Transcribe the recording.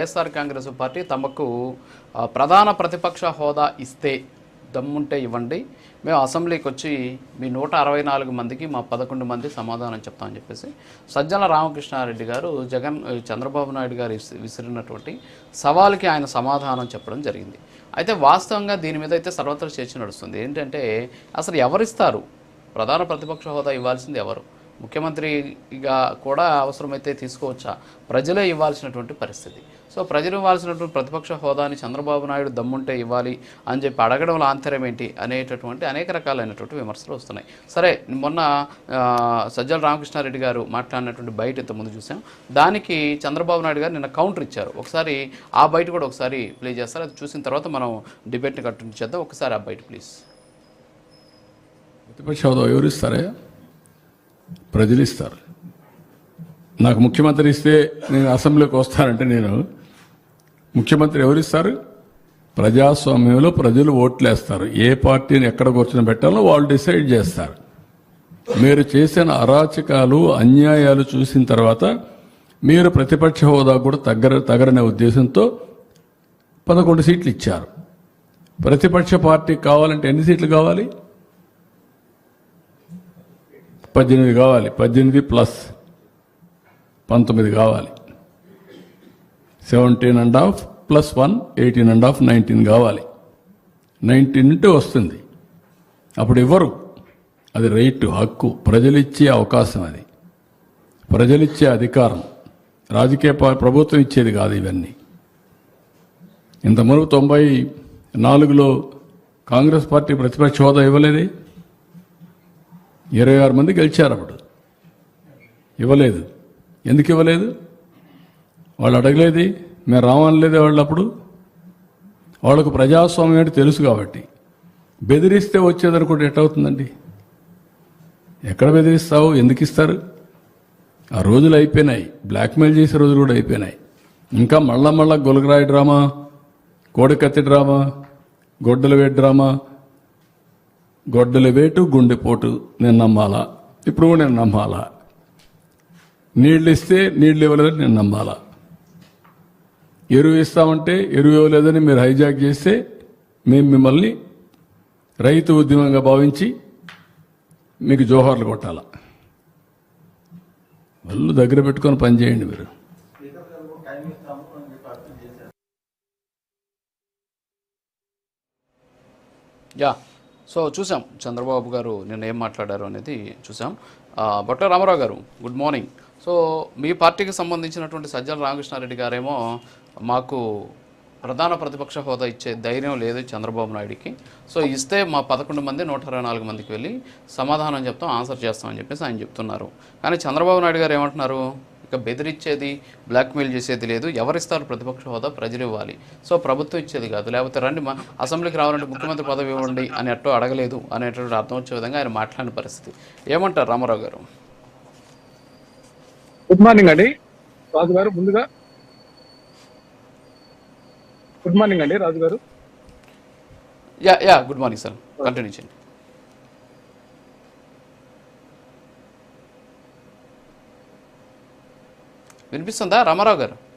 YSR Congress party తమకు ప్రధాన ప్రతిపక్ష హోదా ఇస్తే దమ్ముంటే ఇవ్వండి. మేము అసెంబ్లీకి వచ్చి మీ నూట అరవై నాలుగు మందికి మా పదకొండు మంది సమాధానం చెప్తామని చెప్పేసి సజ్జల రామకృష్ణారెడ్డి గారు జగన్ చంద్రబాబు నాయుడు గారు విసిరినటువంటి సవాల్కి ఆయన సమాధానం చెప్పడం జరిగింది. అయితే వాస్తవంగా దీని మీద అయితే సర్వత్ర చర్చ నడుస్తుంది. ఏంటంటే అసలు ఎవరిస్తారు? ప్రధాన ప్రతిపక్ష హోదా ఇవ్వాల్సింది ఎవరు? ముఖ్యమంత్రిగా కూడా అవసరమైతే తీసుకోవచ్చా? ప్రజలే ఇవ్వాల్సినటువంటి పరిస్థితి. సో ప్రజలు ఇవ్వాల్సినటువంటి ప్రతిపక్ష హోదాని చంద్రబాబు నాయుడు దమ్ముంటే ఇవ్వాలి అని చెప్పి అడగడం ఆంతర్యం ఏంటి అనేటటువంటి అనేక రకాలైనటువంటి విమర్శలు వస్తున్నాయి. సరే మొన్న సజ్జల రామకృష్ణారెడ్డి గారు మాట్లాడినటువంటి బయట ఇంతకుముందు చూసాం. దానికి చంద్రబాబు నాయుడు గారు నిన్న కౌంటర్ ఇచ్చారు. ఒకసారి ఆ బయట కూడా ఒకసారి ప్లే చేస్తారు. అది చూసిన తర్వాత మనం డిబేట్ని కంటిన్యూ చేద్దాం ఒకసారి ఆ బయట ప్లీజ్. ప్రతిపక్ష హోదా ఎవరు ప్రజలు ఇస్తారు నాకు ముఖ్యమంత్రి ఇస్తే నేను అసెంబ్లీకి వస్తానంటే నేను ముఖ్యమంత్రి ఎవరిస్తారు? ప్రజాస్వామ్యంలో ప్రజలు ఓట్లేస్తారు. ఏ పార్టీని ఎక్కడ కూర్చొని పెట్టాలో వాళ్ళు డిసైడ్ చేస్తారు. మీరు చేసిన అరాచకాలు అన్యాయాలు చూసిన తర్వాత మీరు ప్రతిపక్ష హోదా కూడా తగ్గర తగరనే ఉద్దేశంతో పదకొండు సీట్లు ఇచ్చారు. ప్రతిపక్ష పార్టీ కావాలంటే ఎన్ని సీట్లు కావాలి? పద్దెనిమిది కావాలి. పద్దెనిమిది ప్లస్ పంతొమ్మిది కావాలి. Seventeen and half plus one eighteen and half nineteen కావాలి. నైన్టీన్ ఉంటే వస్తుంది. అప్పుడు ఇవ్వరు అది రైట్ హక్కు. ప్రజలిచ్చే అవకాశం అది. ప్రజలిచ్చే అధికారం. రాజకీయ ప్రభుత్వం ఇచ్చేది కాదు ఇవన్నీ. ఇంతవరకు తొంభై నాలుగులో కాంగ్రెస్ పార్టీ ప్రతిపక్ష హోదా ఇవ్వలేదే? ఇరవై ఆరు మంది గెలిచారు అప్పుడు. ఇవ్వలేదు. ఎందుకు ఇవ్వలేదు? వాళ్ళు అడగలేది. మేము రావనలేదు వాళ్ళు అప్పుడు వాళ్ళకు ప్రజాస్వామ్యం ఏంటి తెలుసు కాబట్టి. బెదిరిస్తే వచ్చేదనుకుంటే ఎట్టవుతుందండి? ఎక్కడ బెదిరిస్తావు? ఎందుకు ఇస్తారు? ఆ రోజులు అయిపోయినాయి. బ్లాక్మెయిల్ చేసే రోజులు కూడా అయిపోయినాయి. ఇంకా మళ్ళా మళ్ళా గొలగరాయి డ్రామా కోడికత్తి డ్రామా గొడ్డల వేడి డ్రామా గొడ్డల వేటు గుండెపోటు నేను నమ్మాలా? ఇప్పుడు నేను నమ్మాలా? నీళ్ళు ఇస్తే నీళ్ళు ఇవ్వలేదని నేను నమ్మాలా? ఎరువు ఇస్తామంటే ఎరువు ఇవ్వలేదని మీరు హైజాక్ చేస్తే మేము మిమ్మల్ని రైతు ఉద్యమంగా భావించి మీకు జోహార్లు కొట్టాలా? వాళ్ళు దగ్గర పెట్టుకొని పనిచేయండి మీరు. యా. సో చూసాం చంద్రబాబు గారు నిన్న ఏం మాట్లాడారు అనేది చూసాం. ఆ, రామారావు గారు గుడ్ మార్నింగ్. సో మీ పార్టీకి సంబంధించినటువంటి సజ్జల రామకృష్ణారెడ్డి గారేమో మాకు ప్రధాన ప్రతిపక్ష హోదా ఇచ్చే ధైర్యం లేదు చంద్రబాబు నాయుడికి. సో ఇస్తే మా పదకొండు మంది నూట అరవై నాలుగు మందికి వెళ్ళి సమాధానం చెప్తాం ఆన్సర్ చేస్తామని చెప్పేసి ఆయన చెప్తున్నారు. కానీ చంద్రబాబు నాయుడు గారు ఏమంటున్నారు? ఇక బెదిరించేది బ్లాక్మెయిల్ చేసేది లేదు. ఎవరిస్తారు ప్రతిపక్ష హోదా? ప్రజలు ఇవ్వాలి. సో ప్రభుత్వం ఇచ్చేది కాదు. లేకపోతే రండి మా అసెంబ్లీకి రావాలంటే ముఖ్యమంత్రి పదవి ఇవ్వండి అని అట్టో అడగలేదు అనేటువంటి అర్థం వచ్చే విధంగా ఆయన మాట్లాడిన పరిస్థితి. ఏమంటారు రామారావు గారు? గుడ్ మార్నింగ్ అండి. రాజు గారు ముందుగా. గుడ్ మార్నింగ్ అండి రాజు గారు. Yeah yeah good morning sir continue చేయండి. వినిపిస్తుందా? రామారావు గారు.